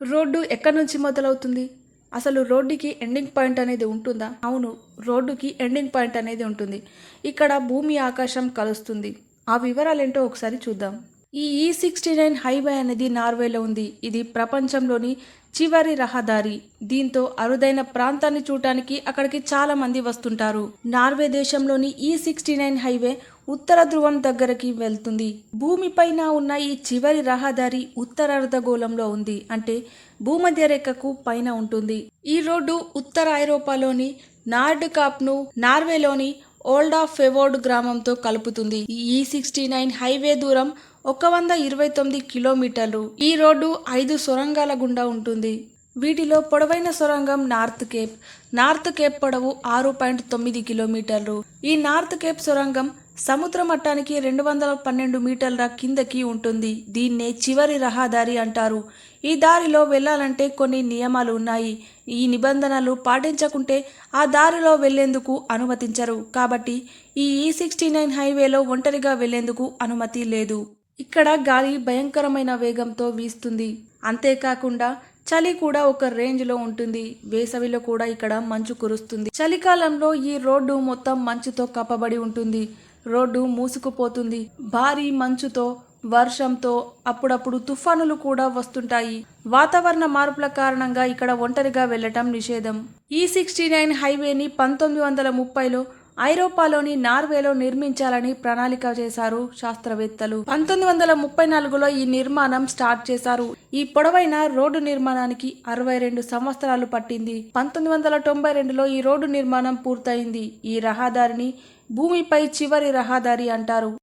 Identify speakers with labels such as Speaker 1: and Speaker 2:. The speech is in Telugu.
Speaker 1: రోడ్డు ఎక్కడి నుంచి మొదలవుతుంది? అసలు రోడ్డుకి ఎండింగ్ పాయింట్ అనేది ఉంటుందా? అవును రోడ్డుకి ఎండింగ్ పాయింట్ అనేది ఉంటుంది. ఇక్కడ భూమి ఆకాశం కలుస్తుంది. ఆ వివరాలు ఏంటో ఒకసారి చూద్దాం. ఈ ఈ సిక్స్టీ నైన్ హైవే అనేది నార్వేలో ఉంది. ఇది ప్రపంచంలోని చివరి రహదారి. దీంతో అరుదైన ప్రాంతాన్ని చూడటానికి అక్కడికి చాలా మంది వస్తుంటారు. నార్వే దేశంలోని ఈ సిక్స్టీ నైన్ హైవే ఉత్తర ధ్రువం దగ్గరకి వెళ్తుంది. భూమిపైన ఉన్న ఈ చివరి రహదారి ఉత్తర అర్ధగోళంలో ఉంది. అంటే భూమధ్య రేఖకు పైన ఉంటుంది. ఈ రోడ్డు ఉత్తర ఐరోపాలోని నార్డ్ కాప్ను నార్వేలోని ఓల్డ్ ఆఫ్ ఫెవోర్డ్ గ్రామంతో కలుపుతుంది. ఈ e సిక్స్టీ నైన్ హైవే దూరం ఒక వంద ఇరవై తొమ్మిది కిలోమీటర్లు. ఈ రోడ్డు ఐదు సొరంగాల గుండా ఉంటుంది. వీటిలో పొడవైన సొరంగం నార్త్ కేప్. నార్త్ కేప్ పొడవు ఆరు పాయింట్ తొమ్మిది కిలోమీటర్లు. ఈ నార్త్ కేప్ సొరంగం సముద్ర మట్టానికి రెండు వందల పన్నెండు మీటర్ల కిందకి ఉంటుంది. దీన్నే చివరి రహదారి అంటారు. ఈ దారిలో వెళ్ళాలంటే కొన్ని నియమాలు ఉన్నాయి. ఈ నిబంధనలు పాటించకుంటే ఆ దారిలో వెళ్ళేందుకు అనుమతించరు. కాబట్టి ఈ ఈ సిక్స్టీ నైన్ హైవేలో ఒంటరిగా వెళ్ళేందుకు అనుమతి లేదు. ఇక్కడ గాలి భయంకరమైన వేగంతో వీస్తుంది. అంతేకాకుండా చలి కూడా ఒక రేంజ్లో ఉంటుంది. వేసవిలో కూడా ఇక్కడ మంచు కురుస్తుంది. చలికాలంలో ఈ రోడ్డు మొత్తం మంచుతో కప్పబడి ఉంటుంది. రోడ్డు మూసుకుపోతుంది. భారీ మంచుతో వర్షంతో అప్పుడప్పుడు తుఫానులు కూడా వస్తుంటాయి. వాతావరణ మార్పుల కారణంగా ఇక్కడ ఒంటరిగా వెళ్ళటం నిషేధం. ఈ సిక్స్టీ నైన్ హైవేని పంతొమ్మిది వందల ముప్పైలో ఐరోపాలోని నార్వేలో నిర్మించాలని ప్రణాళిక చేశారు శాస్త్రవేత్తలు. పంతొమ్మిది వందల ముప్పై నాలుగులో ఈ నిర్మాణం స్టార్ట్ చేశారు. ఈ పొడవైన రోడ్డు నిర్మాణానికి అరవై రెండు సంవత్సరాలు పట్టింది. పంతొమ్మిది వందల తొంభై రెండులో ఈ రోడ్డు నిర్మాణం పూర్తయింది. ఈ రహదారిని భూమిపై చివరి రహదారి అంటారు.